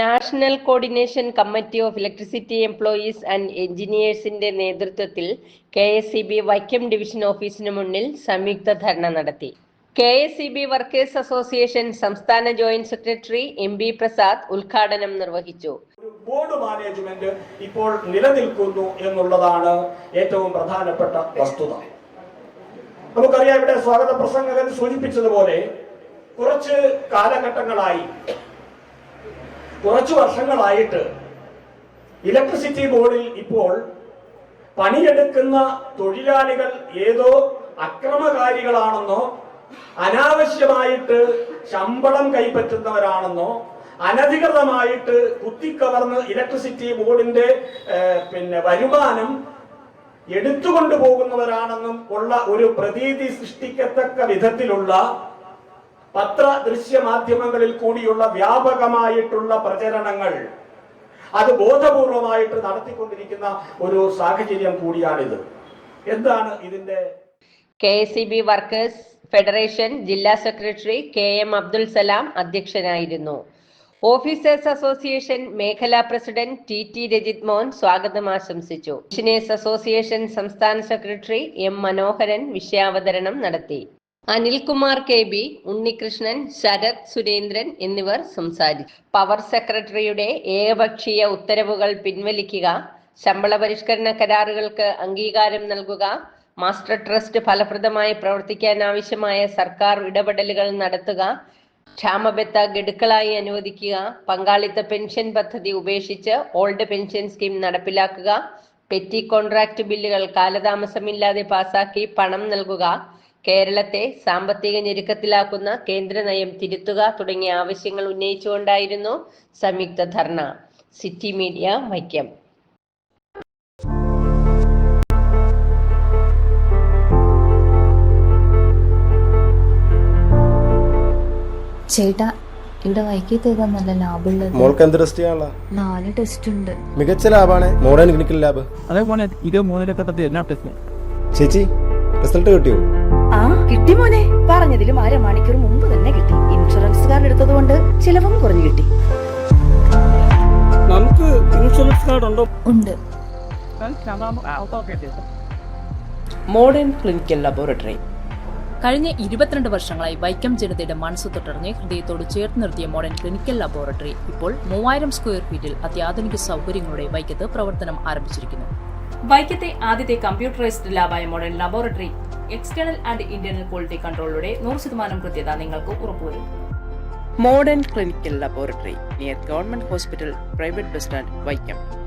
National coordination committee of electricity employees and എഞ്ചിനീയേഴ്സിന്റെ നേതൃത്വത്തിൽ K S C B Vaikom division ഓഫീസിന് മുന്നിൽ സംയുക്ത ധർണ നടത്തി. K S C B workers association സംസ്ഥാന joint secretary M B Prasad ഉദ്ഘാടനം നിർവഹിച്ചു. ബോർഡ് മാനേജ്മെന്റ് ഇപ്പോൾ നിലനിൽക്കുന്നു എന്നുള്ളതാണ് ഏറ്റവും പ്രധാനപ്പെട്ട വസ്തുത. നമുക്കറിയാം ഇവിടെ സ്വാഗത പ്രസംഗകൻ സൂചിപ്പിച്ചതുപോലെ കുറച്ച് കാലഘട്ടങ്ങളായി കുറച്ചു വർഷങ്ങളായിട്ട് ഇലക്ട്രിസിറ്റി ബോർഡിൽ ഇപ്പോൾ പണിയെടുക്കുന്ന തൊഴിലാളികൾ ഏതോ അക്രമകാരികളാണെന്നോ അനാവശ്യമായിട്ട് ശമ്പളം കൈപ്പറ്റുന്നവരാണെന്നോ അനധികൃതമായിട്ട് കുത്തിക്കവർന്ന് ഇലക്ട്രിസിറ്റി ബോർഡിന്റെ പിന്നെ വരുമാനം എടുത്തുകൊണ്ടു പോകുന്നവരാണെന്നും ഉള്ള ഒരു പ്രതീതി സൃഷ്ടിക്കത്തക്ക വിധത്തിലുള്ള പത്ര ദൃശ്യ മാധ്യമങ്ങളിൽ കൂടിയുള്ള വ്യാപകമായിട്ടുള്ള പ്രചരണങ്ങൾ അത് ബോധപൂർവമായിട്ട് നടത്തിക്കൊണ്ടിരിക്കുന്ന ഒരു സാഹചര്യം കൂടിയാണിത്. എന്താണ് ഇതിന്റെ K C B workers federation ജില്ലാ secretary K M Abdul Salam അധ്യക്ഷനായിരുന്നു. ഓഫീസേഴ്സ് അസോസിയേഷൻ മേഖലാ president T T Rajith Mohan സ്വാഗതം ആശംസിച്ചു. എഞ്ചിനീയേഴ്സ് അസോസിയേഷൻ സംസ്ഥാന സെക്രട്ടറി എം മനോഹരൻ വിഷയാവതരണം നടത്തി. അനിൽകുമാർ കെ ബി ഉണ്ണികൃഷ്ണൻ ശരത് സുരേന്ദ്രൻ എന്നിവർ സംസാരിച്ചു. പവർ സെക്രട്ടറിയുടെ ഏകപക്ഷീയ ഉത്തരവുകൾ പിൻവലിക്കുക ശമ്പള പരിഷ്കരണ കരാറുകൾക്ക് അംഗീകാരം നൽകുക മാസ്റ്റർ ട്രസ്റ്റ് ഫലപ്രദമായി പ്രവർത്തിക്കാൻ ആവശ്യമായ സർക്കാർ ഇടപെടലുകൾ നടത്തുക ക്ഷാമബത്ത ഗഡുക്കളായി അനുവദിക്കുക പങ്കാളിത്ത പെൻഷൻ പദ്ധതി ഉപേക്ഷിച്ച് ഓൾഡ് പെൻഷൻ സ്കീം നടപ്പിലാക്കുക പെറ്റി കോൺട്രാക്ട് ബില്ലുകൾ കാലതാമസമില്ലാതെ പാസാക്കി പണം നൽകുക കേരളത്തെ സാമ്പത്തിക ഞെരുക്കത്തിലാക്കുന്ന കേന്ദ്ര നയം തിരുത്തുക തുടങ്ങിയ ആവശ്യങ്ങൾ ഉന്നയിച്ചുകൊണ്ടായിരുന്നു സംയുക്ത ധർണ. സിറ്റി മീഡിയ വൈക്കം ചേട്ടാ ഇവിടെ വൈക്കി ഏതാ നല്ല ലാഭമുള്ളത്? മോൾക്ക് എന്ത് ടെസ്റ്റ് ചെയ്യാനുള്ള? നാല് ടെസ്റ്റ് ഉണ്ട്. മികച്ച ലാബാണ് മോഡേൺ ക്ലിനിക്കൽ ലാബ് അതേപോലെ ഇത് മൂന്ന് ലക്ഷത്തി ടെസ്റ്റ് ടെസ്റ്റും ചേച്ചി റിസൾട്ട് കിട്ടിയോ? ആ കിട്ടി മോനെ. പറഞ്ഞതിലും അരമണിക്കൂർ മുമ്പ് തന്നെ കിട്ടി. ഇൻഷുറൻസ് കാർഡ് എടുത്തത് കൊണ്ട് ചിലവും കുറഞ്ഞു കിട്ടി. നമുക്ക് ഇൻഷുറൻസ് കാർഡ് ഉണ്ടോ? ഉണ്ട്. Modern clinical laboratory. കഴിഞ്ഞ ഇരുപത്തിരണ്ട് വർഷങ്ങളായി വൈക്കം ജനതയുടെ മനസ്സ് തൊട്ടറിഞ്ഞ് ഹൃദയത്തോട് ചേർത്ത് നിർത്തിയ മോഡേൺ ക്ലിനിക്കൽ ലബോറട്ടറി ഇപ്പോൾ മൂവായിരം സ്ക്വയർ ഫീറ്റിൽ അത്യാധുനിക സൗകര്യങ്ങളോടെ വൈക്കത്ത് പ്രവർത്തനം ആരംഭിച്ചിരിക്കുന്നു. വൈക്കത്തെ ആദ്യത്തെ computerised ലാബായ modern laboratory external and internal quality കൺട്രോളിലൂടെ നൂറ് ശതമാനം കൃത്യത നിങ്ങൾക്ക് ഉറപ്പുവരും modern clinical laboratory near government hospital private bus stand Vaikom